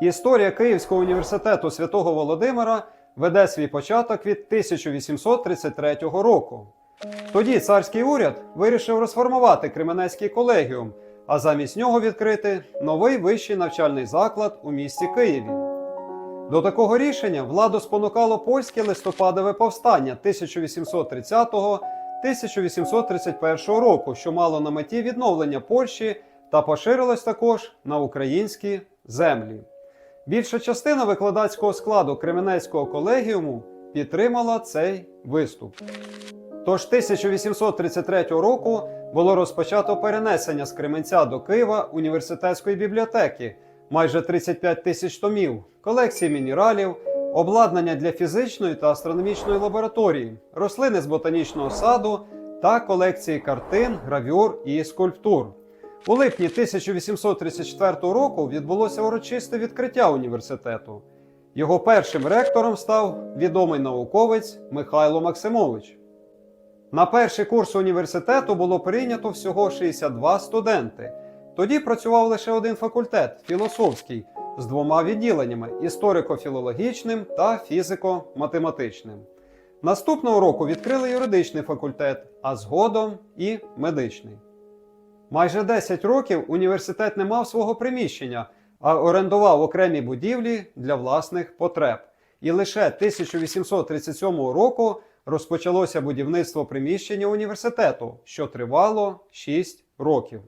Історія Київського університету святого Володимира веде свій початок від 1833 року. Тоді царський уряд вирішив розформувати Кременецький колегіум, а замість нього відкрити новий вищий навчальний заклад у місті Києві. До такого рішення владу спонукало польське листопадове повстання 1830-1831 року, що мало на меті відновлення Польщі та поширилось також на українські землі. Більша частина викладацького складу Кременецького колегіуму підтримала цей виступ. Тож 1833 року було розпочато перенесення з Кременця до Києва університетської бібліотеки, майже 35 тисяч томів, колекції мінералів, обладнання для фізичної та астрономічної лабораторії, рослини з ботанічного саду та колекції картин, гравюр і скульптур. У липні 1834 року відбулося урочисте відкриття університету. Його першим ректором став відомий науковець Михайло Максимович. На перший курс університету було прийнято всього 62 студенти. Тоді працював лише один факультет філософський з двома відділеннями історико-філологічним та фізико-математичним. Наступного року відкрили юридичний факультет, а згодом і медичний. Майже 10 років університет не мав свого приміщення, а орендував окремі будівлі для власних потреб. І лише 1837 року розпочалося будівництво приміщення університету, що тривало 6 років.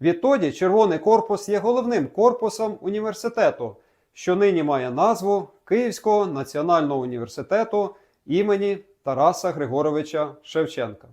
Відтоді червоний корпус є головним корпусом університету, що нині має назву Київського національного університету імені Тараса Григоровича Шевченка.